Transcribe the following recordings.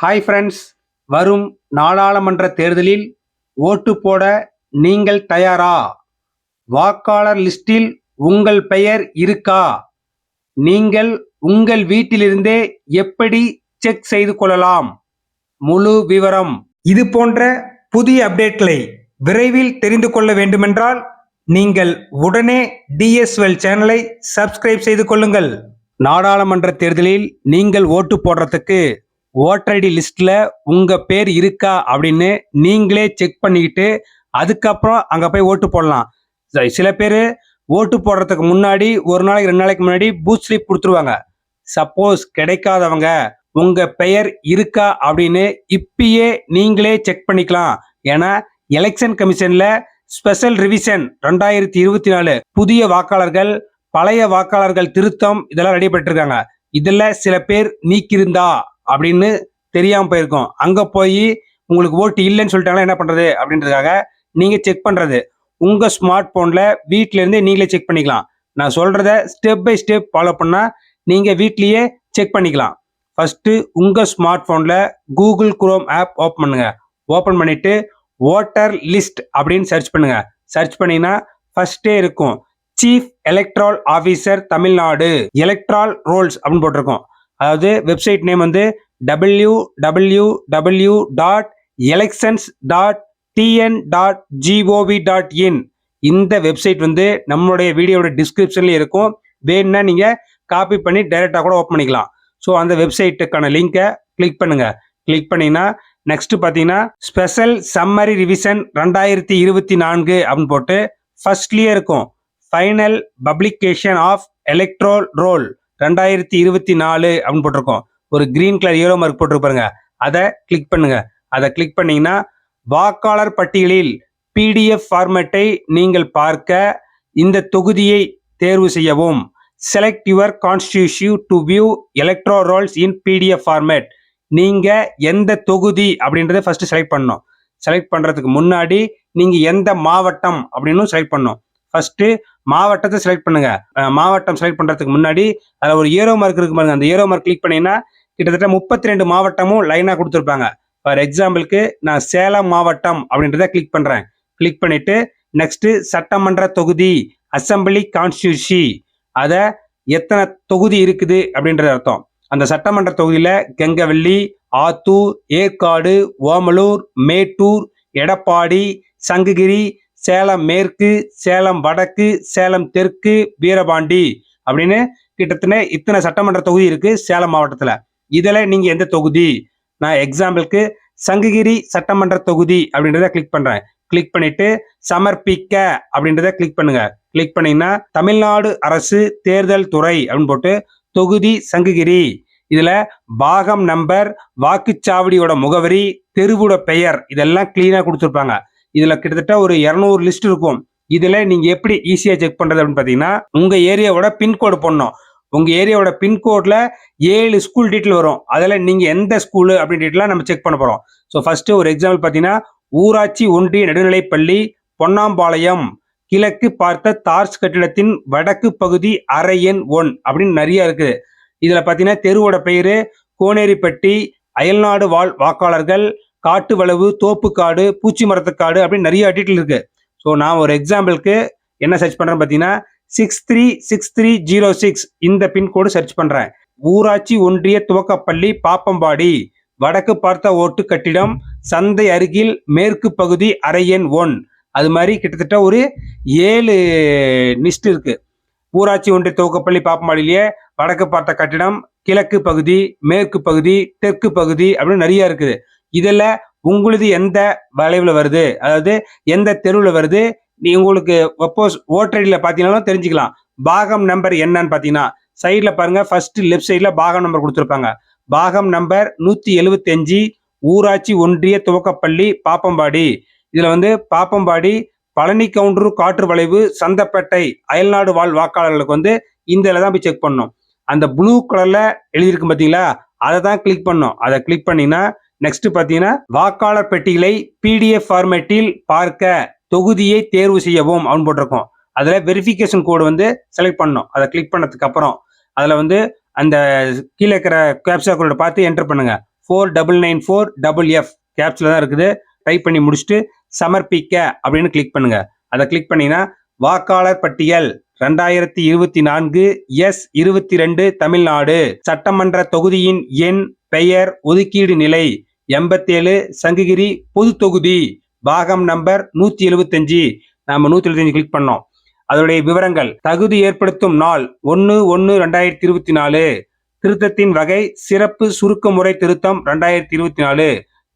Hi friends வரும் நாடாளுமன்ற தேர்தலில் ஓட்டு போட நீங்கள் தயாரா? வாக்காளர் லிஸ்டில் உங்கள் பெயர் இருக்கா? நீங்கள் உங்கள் வீட்டிலிருந்தே எப்படி செக் செய்து கொள்ளலாம்? முழு விவரம். இது போன்ற புதிய அப்டேட்களை விரைவில் தெரிந்து கொள்ள வேண்டுமென்றால் நீங்கள் உடனே டிஎஸ்எல் சேனலை சப்ஸ்கிரைப் செய்து கொள்ளுங்கள். நாடாளுமன்ற தேர்தலில் நீங்கள் ஓட்டு போடுறதுக்கு ஓட்டர் ஐடி லிஸ்ட்ல உங்க பேர் இருக்கா அப்படின்னு நீங்களே செக் பண்ணிக்கிட்டு அதுக்கப்புறம் அங்க போய் ஓட்டு போடலாம். சரி, சில பேர் ஓட்டு போடுறதுக்கு முன்னாடி ஒரு நாளைக்கு ரெண்டு நாளைக்கு முன்னாடி பூத் ஸ்லிப் கொடுத்துருவாங்க. சப்போஸ் கிடைக்காதவங்க உங்க பெயர் இருக்கா அப்படின்னு இப்பயே நீங்களே செக் பண்ணிக்கலாம். ஏன்னா எலெக்ஷன் கமிஷன்ல ஸ்பெஷல் ரிவிஷன் ரெண்டாயிரத்தி இருபத்தி நாலு புதிய வாக்காளர்கள் பழைய வாக்காளர்கள் திருத்தம் இதெல்லாம் ரெடி பண்ணிருக்காங்க இதில் சில பேர் நீக்கியிருந்தா அப்படின்னு தெரியாம போயிருக்கும். அங்க போய் உங்களுக்கு ஓட்டு இல்லைன்னு சொல்லிட்டாங்கன்னா என்ன பண்றது? அப்படின்றதுக்காக நீங்க செக் பண்றது. உங்க ஸ்மார்ட் போன்ல வீட்ல இருந்தே நீங்களே செக் பண்ணிக்கலாம். நான் சொல்றத ஸ்டெப் பை ஸ்டெப் ஃபாலோ பண்ணா நீங்க வீட்லயே செக் பண்ணிக்கலாம். ஃபர்ஸ்ட் உங்க ஸ்மார்ட் போன்ல கூகுள் குரோம் ஆப் ஓப்பன் பண்ணுங்க. ஓப்பன் பண்ணிட்டு ஓட்டர் லிஸ்ட் அப்படின்னு சர்ச் பண்ணுங்க. சர்ச் பண்ணீங்கன்னா ஃபர்ஸ்டே இருக்கும். Chief electoral officer Tamil Nadu electoral rolls அப்படின்னு போட்டிருக்கோம். அதாவது வெப்சைட் நேம் வந்து W W W dot elections dot TN dot G O V dot in இந்த வெப்சைட் வந்து நம்மளுடைய வீடியோட டிஸ்கிரிப்ஷன்ல இருக்கும். வேணும்னா நீங்க காப்பி பண்ணி டைரெக்டாக கூட ஓப்பன் பண்ணிக்கலாம். ஸோ அந்த வெப்சைட்டுக்கான லிங்கை கிளிக் பண்ணுங்க. கிளிக் பண்ணிங்கன்னா நெக்ஸ்ட் பார்த்தீங்கன்னா ஸ்பெஷல் சம்மரி ரிவிஷன் ரெண்டாயிரத்தி இருபத்தி நான்கு அப்படின்னு போட்டு ஃபர்ஸ்ட்லேயே இருக்கும். Final publication of electoral roll ரெண்டாயிரத்தி இருபத்தி நாலு அப்படின்னு போட்டிருக்கோம். ஒரு கிரீன் கலர் ஏரோ மார்க் போட்டிருப்பாருங்க அதை கிளிக் பண்ணுங்க. அதை கிளிக் பண்ணீங்கன்னா வாக்காளர் பட்டியலில் பிடிஎஃப் ஃபார்மேட்டை நீங்கள் பார்க்க இந்த தொகுதியை தேர்வு செய்யவும். Select your constituency to view electoral rolls in PDF format நீங்கள் எந்த தொகுதி அப்படின்றத ஃபர்ஸ்ட் செலக்ட் பண்ணணும். செலக்ட் பண்ணுறதுக்கு முன்னாடி நீங்கள் எந்த மாவட்டம் அப்படின்னு செலக்ட் பண்ணணும். ஃபஸ்ட்டு மாவட்டத்தை செலக்ட் பண்ணுங்கள் மாவட்டம் செலக்ட் பண்ணுறதுக்கு முன்னாடி அதில் ஒரு ஏரோ மார்க் இருக்கு பாருங்க. அந்த ஏரோ மார்க் கிளிக் பண்ணீங்கன்னா கிட்டத்தட்ட முப்பத்தி ரெண்டு மாவட்டமும் லைனாக கொடுத்துருப்பாங்க. ஃபார் எக்ஸாம்பிளுக்கு நான் சேலம் மாவட்டம் அப்படின்றத கிளிக் பண்ணுறேன் கிளிக் பண்ணிவிட்டு நெக்ஸ்ட்டு சட்டமன்ற தொகுதி அசம்பிளி கான்ஸ்டியூஷி அதை எத்தனை தொகுதி இருக்குது அப்படின்றது அர்த்தம். அந்த சட்டமன்ற தொகுதியில் கெங்கவல்லி ஆத்தூர் ஏற்காடு ஓமலூர் மேட்டூர் எடப்பாடி சங்ககிரி சேலம் மேற்கு சேலம் வடக்கு சேலம் தெற்கு வீரபாண்டி அப்படின்னு கிட்டத்தட்ட இத்தனை சட்டமன்ற தொகுதி இருக்குது சேலம் மாவட்டத்தில். இதில் நீங்கள் எந்த தொகுதி? நான் எக்ஸாம்பிளுக்கு சங்ககிரி சட்டமன்ற தொகுதி அப்படின்றத கிளிக் பண்ணுறேன் கிளிக் பண்ணிட்டு சமர்ப்பிக்க அப்படின்றத கிளிக் பண்ணுங்க. கிளிக் பண்ணீங்கன்னா தமிழ்நாடு அரசு தேர்தல் துறை அப்படின்னு போட்டு தொகுதி சங்ககிரி. இதுல பாகம் நம்பர் வாக்குச்சாவடியோட முகவரி தெருவோட பெயர் இதெல்லாம் கிளீனா கொடுத்துருப்பாங்க. இதுல கிட்டத்தட்ட ஒரு இரநூறு லிஸ்ட் இருக்கும். இதுல நீங்க எப்படி ஈஸியா செக் பண்றது அப்படின்னு பாத்தீங்கன்னா உங்க ஏரியாவோட பின்கோடு போடணும். உங்கள் ஏரியாவோட பின்கோடில் ஏழு ஸ்கூல் டீட்டெயில் வரும். அதில் நீங்கள் எந்த ஸ்கூலு அப்படின்னு டீட்டெயிலாக நம்ம செக் பண்ண போகிறோம் ஸோ ஃபஸ்ட்டு ஒரு எக்ஸாம்பிள் பார்த்தீங்கன்னா ஊராட்சி ஒன்றிய நடுநிலைப்பள்ளி பொன்னாம்பாளையம் கிழக்கு பார்த்த தார்ஸ் கட்டிடத்தின் வடக்கு பகுதி அரை எண் ஒன் அப்படின்னு நிறைய இருக்குது. இதில் பார்த்தீங்கன்னா தெருவோட பெயர் கோனேரிப்பட்டி அயல்நாடு வாழ் வாக்காளர்கள் காட்டு வளவு தோப்புக்காடு பூச்சி மரத்துக்காடு அப்படின்னு நிறைய டீட்டெயில் இருக்குது ஸோ நான் ஒரு எக்ஸாம்பிளுக்கு என்ன சர்ச் பண்ணுறேன்னு பார்த்தீங்கன்னா six three six three zero six இந்த பின்கோடு சர்ச் பண்ணுறேன் ஊராட்சி ஒன்றிய துவக்கப்பள்ளி பாப்பம்பாடி வடக்கு பார்த்த ஓட்டு கட்டிடம் சந்தை அருகில் மேற்கு பகுதி அரை எண் ஒன். அது மாதிரி கிட்டத்தட்ட ஒரு ஏழு லிஸ்ட் இருக்கு. ஊராட்சி ஒன்றிய துவக்கப்பள்ளி பாப்பம்பாடியிலேயே வடக்கு பார்த்த கட்டிடம் கிழக்கு பகுதி மேற்கு பகுதி தெற்கு பகுதி அப்படின்னு நிறைய இருக்குது. இதில் உங்களுது எந்த வளைவில் வருது? அதாவது எந்த தெருவில் வருது? நீ உங்களுக்கு சப்போஸ் ஓட்டர் ஐடியில் தெரிஞ்சுக்கலாம். பாகம் நம்பர் என்னன்னு பார்த்தீங்கன்னா சைடில் பாருங்க ஃபர்ஸ்ட் லெஃப்ட் சைடில் பாகம் நம்பர் கொடுத்துருப்பாங்க. பாகம் நம்பர் நூற்றி எழுபத்தஞ்சு ஊராட்சி ஒன்றிய துவக்கப்பள்ளி பாப்பம்பாடி. இதில் வந்து பாப்பம்பாடி பழனி கவுண்டரு காற்று வளைவு சந்தப்பேட்டை அயல்நாடு வாழ் வாக்காளர்களுக்கு வந்து இந்த இதில் தான் போய் செக் பண்ணணும். அந்த ப்ளூ கலரில் எழுதியிருக்கு பார்த்தீங்களா அதை தான் கிளிக் பண்ணோம் அதை கிளிக் பண்ணிங்கன்னா நெக்ஸ்ட் பார்த்தீங்கன்னா வாக்காளர் பெட்டிகளை பிடிஎஃப் ஃபார்மேட்டில் பார்க்க தொகுதியை தேர்வு செய்யவும் அப்படின்னு போட்டிருக்கோம். அதில் வெரிஃபிகேஷன் கோடு வந்து செலக்ட் பண்ணணும். அதை கிளிக் பண்ணதுக்கு அப்புறம் அதில் வந்து அந்த கீழே இருக்கிற கேப்சா கோடை பார்த்து என்டர் பண்ணுங்க. Four double nine four double F கேப்ஸில் தான் இருக்குது. டைப் பண்ணி முடிச்சுட்டு சமர்ப்பிக்க அப்படின்னு கிளிக் பண்ணுங்க. அதை கிளிக் பண்ணீங்கன்னா வாக்காளர் பட்டியல் ரெண்டாயிரத்தி இருபத்தி நான்கு எஸ் இருபத்தி ரெண்டு தமிழ்நாடு. சட்டமன்ற தொகுதியின் எண் பெயர் ஒதுக்கீடு நிலை எண்பத்தேழு சங்ககிரி பொது தொகுதி. பாகம் நம்பர் நூத்தி எழுபத்தஞ்சு நாம நூத்தி எழுபத்தஞ்சு கிளிக் பண்ணோம். அதனுடைய விவரங்கள் தகுதி ஏற்படுத்தும் நாள் ஒன்று ஒன்று ரெண்டாயிரத்தி இருபத்தி நாலு. திருத்தத்தின் வகை சிறப்பு சுருக்க முறை திருத்தம் ரெண்டாயிரத்தி இருபத்தி நாலு.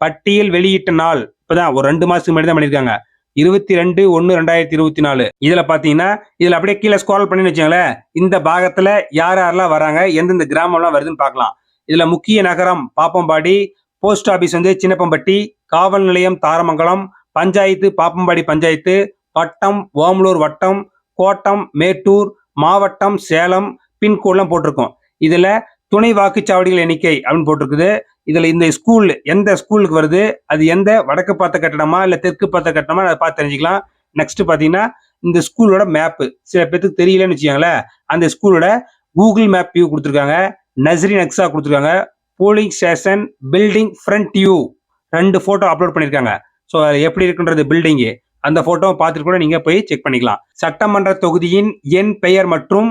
பட்டியல் வெளியிட்ட நாள் இப்பதான் ஒரு ரெண்டு மாசத்துக்கு முன்னாடி தான் பண்ணியிருக்காங்க. இருபத்தி ரெண்டு ஒன்று ரெண்டாயிரத்தி இருபத்தி நாலு. இதுல பாத்தீங்கன்னா இதுல அப்படியே கீழே ஸ்க்ரால் பண்ணி வச்சுங்களேன் இந்த பாகத்துல யார் யாரெல்லாம் வராங்க எந்தெந்த கிராமம்லாம் வருதுன்னு பார்க்கலாம். இதுல முக்கிய நகரம் பாப்பம்பாடி போஸ்ட் ஆபீஸ் வந்து சின்னப்பம்பட்டி காவல் நிலையம் தாரமங்கலம் பஞ்சாயத்து பாப்பம்பாடி பஞ்சாயத்து வட்டம் ஓமலூர் வட்டம் கோட்டம் மேட்டூர் மாவட்டம் சேலம் பின்கோட்லாம் போட்டிருக்கோம். இதில் துணை வாக்குச்சாவடிகள் எண்ணிக்கை அப்படின்னு போட்டிருக்குது. இதில் இந்த ஸ்கூல் எந்த ஸ்கூலுக்கு வருது அது எந்த வடக்கு பார்த்த கட்டடமா இல்லை தெற்கு பார்த்த கட்டடமா அதை பார்த்து தெரிஞ்சுக்கலாம். நெக்ஸ்ட் பார்த்தீங்கன்னா இந்த ஸ்கூலோட மேப்பு சில பேர்த்துக்கு தெரியலன்னு வச்சுக்கோங்களேன். அந்த ஸ்கூலோட கூகுள் மேப் வியூ கொடுத்துருக்காங்க. நஸ்ரி நக்ஸா கொடுத்துருக்காங்க. Polling station building front view ரெண்டு ஃபோட்டோ அப்லோட் பண்ணியிருக்காங்க ஸோ எப்படி இருக்குன்றது பில்டிங்கு அந்த ஃபோட்டோவை பார்த்துட்டு கூட நீங்கள் போய் செக் பண்ணிக்கலாம். சட்டமன்ற தொகுதியின் என் பெயர் மற்றும்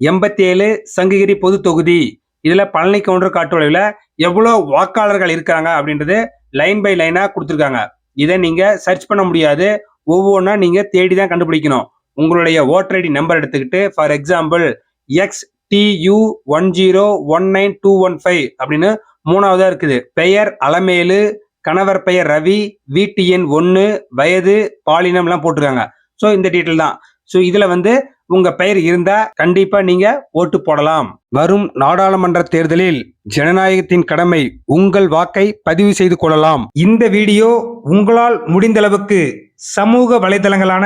எண்பத்தேழு சங்ககிரி பொது தொகுதி. இதில் பழனி கவுண்டர் காட்டு வளைவில் எவ்வளோ வாக்காளர்கள் இருக்காங்க அப்படின்றது லைன் பை லைனாக கொடுத்துருக்காங்க. இதை நீங்கள் சர்ச் பண்ண முடியாது. ஒவ்வொன்றா நீங்கள் தேடி தான் கண்டுபிடிக்கணும். உங்களுடைய ஓட்டர் ஐடி நம்பர் எடுத்துக்கிட்டு for example X D U one zero one nine two one five அப்படின்னு மூணாவதா இருக்குது. பெயர் அலமேலு கணவர் பெயர் ரவி வீட்டு எண் ஒன்று வயது பாலினம்லாம் போட்டிருக்காங்க. ஸோ இந்த டீட்டெயில் தான். ஸோ இதுல வந்து உங்க பெயர் இருந்தா கண்டிப்பா நீங்க ஓட்டு போடலாம். வரும் நாடாளுமன்ற தேர்தலில் ஜனநாயகத்தின் கடமை உங்கள் வாக்கை பதிவு செய்து கொள்ளலாம். இந்த வீடியோ உங்களால் முடிந்த அளவுக்கு சமூக வலைதளங்களான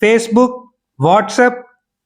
ஃபேஸ்புக் வாட்ஸ்அப்